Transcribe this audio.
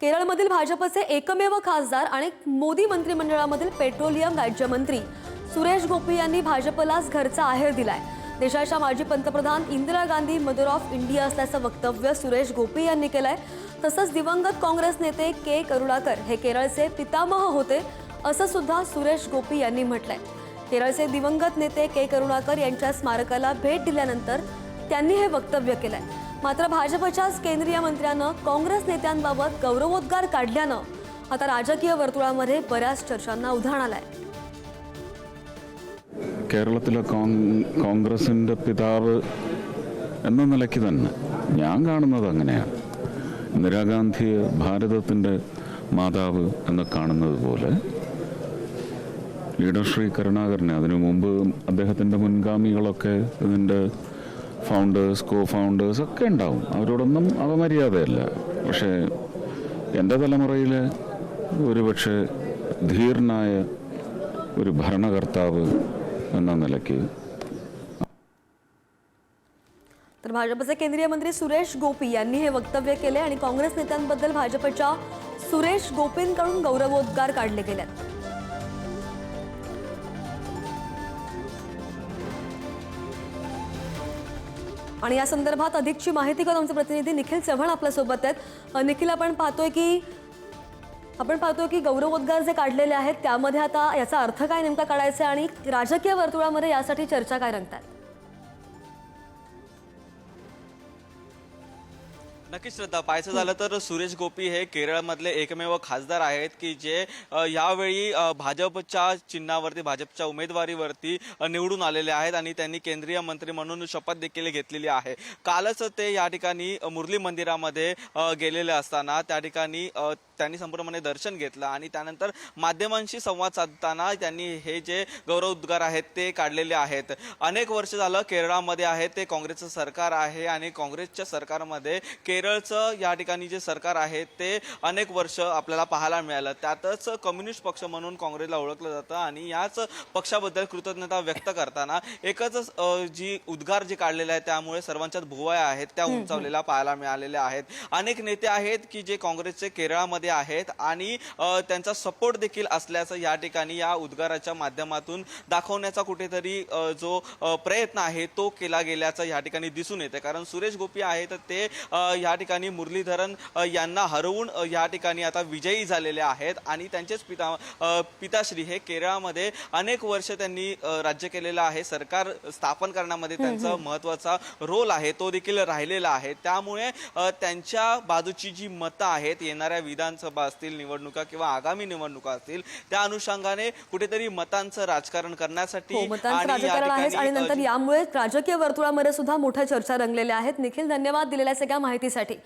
केरळमधील भाजपचे एकमेव खासदार आणि मोदी मंत्रिमंडळामधील पेट्रोलियम राज्यमंत्री सुरेश गोपी यांनी भाजपलाच घरचा आहेर दिलाय. देशाच्या माजी पंतप्रधान Indira Gandhi mother of India असल्याचं वक्तव्य सुरेश गोपी यांनी केलंय. तसंच दिवंगत काँग्रेस नेते के. करुणाकर हे केरळचे पितामह होते असं सुद्धा सुरेश गोपी यांनी म्हटलंय. केरळचे दिवंगत नेते के. करुणाकर यांच्या स्मारकाला भेट दिल्यानंतर त्यांनी हे वक्तव्य केलंय. मात्र भाजपच्याच केंद्रीय मंत्र्यानं काँग्रेस नेत्यांबाबत गौरवोद्गार काढल्यानं आता राजकीय वर्तुळामध्ये बऱ्याच चर्चांना उधाण आलंय കേരളത്തിലെ കോൺ- കോൺഗ്രസിൻ്റെ പിതാവ് എന്ന നിലയ്ക്ക് തന്നെ ഞാൻ കാണുന്നത് അങ്ങനെയാണ് ഇന്ദിരാഗാന്ധിയെ ഭാരതത്തിൻ്റെ മാതാവ് എന്ന് കാണുന്നത് പോലെ ലീഡർ ശ്രീ കരുണാകരനെ അതിനു മുമ്പ് അദ്ദേഹത്തിൻ്റെ മുൻഗാമികളൊക്കെ ഇതിൻ്റെ ഫൗണ്ടേഴ്സ് കോ ഫൗണ്ടേഴ്സ് ഒക്കെ ഉണ്ടാവും അവരോടൊന്നും അപമര്യാദയല്ല പക്ഷേ എൻ്റെ തലമുറയിലെ ഒരുപക്ഷെ ധീർനായ ഒരു ഭരണകർത്താവ് എന്ന നിലയ്ക്ക് तर भाजपचे केंद्रीय मंत्री सुरेश गोपी यांनी हे वक्तव्य केले आणि काँग्रेस नेत्यांबद्दल भाजपच्या सुरेश गोपींकडून गौरवोद्गार काढले गेलेत आणि या संदर्भात अधिकची माहिती करून आमचे प्रतिनिधी निखिल चव्हाण आपल्यासोबत आहेत. निखिल आपण पाहतोय की आपण पाहतोय की गौरवोद्गार जे काढलेले आहेत त्यामध्ये आता याचा अर्थ काय नेमका काढायचा आहे आणि राजकीय वर्तुळामध्ये यासाठी चर्चा काय रंगतात? नक्कीच श्रद्धा पाहायचं झालं तर सुरेश गोपी हे केरळमधले एकमेव खासदार आहेत की जे यावेळी भाजपच्या चिन्हावरती भाजपच्या उमेदवारीवरती निवडून आलेले आहेत आणि त्यांनी केंद्रीय मंत्री म्हणून शपथ देखील घेतलेली आहे. कालच ते या ठिकाणी मुरली मंदिरामध्ये गेलेले असताना त्या ठिकाणी त्यांनी संपूर्णपणे दर्शन घेतलं आणि त्यानंतर माध्यमांशी संवाद साधताना त्यांनी हे जे गौरव उद्गार आहेत ते काढलेले आहेत. अनेक वर्ष झालं केरळामध्ये आहे ते काँग्रेसचं सरकार आहे आणि काँग्रेसच्या सरकारमध्ये केरळचं या ठिकाणी जे सरकार आहे ते अनेक वर्ष आपल्याला पाहायला मिळालं. त्यातच कम्युनिस्ट पक्ष म्हणून काँग्रेसला ओळखलं जातं आणि याच पक्षाबद्दल कृतज्ञता व्यक्त करताना एकच जी उद्गार जे काढलेले आहेत त्यामुळे सर्वांच्यात भुवया आहेत त्या उंचावलेल्या पाहायला मिळालेल्या आहेत. अनेक नेते आहेत की जे काँग्रेसचे केरळामध्ये आहेत आणि त्यांचा सपोर्ट देखील असल्याचं या ठिकाणी या उद्गाराच्या माध्यमातून दाखवण्याचा कुठेतरी जो प्रयत्न आहे तो केला गेल्याचं या ठिकाणी दिसून येते कारण सुरेश गोपी आहेत ते अ, या ठिकाणी मुरलीधरन यांना हरवून या ठिकाणी आता विजयी झालेले आहेत आणि त्यांचेच पिता पिताश्री हे केरळामध्ये अनेक वर्ष त्यांनी राज्य केलेलं आहे. सरकार स्थापन करण्यामध्ये त्यांचा महत्त्वाचा रोल आहे तो देखील राहिलेला आहे. त्यामुळे त्यांच्या बाजूची जी मतं आहेत येणाऱ्या विधानसभा असतील निवडणुका किंवा आगामी निवडणुका असतील त्या अनुषंगाने कुठेतरी मतांचं राजकारण करण्यासाठी हो आणि नंतर यामुळे राजकीय वर्तुळामध्ये सुद्धा मोठ्या चर्चा रंगलेल्या आहेत. निखिल धन्यवाद दिलेल्या सगळ्या माहितीसाठी. సటి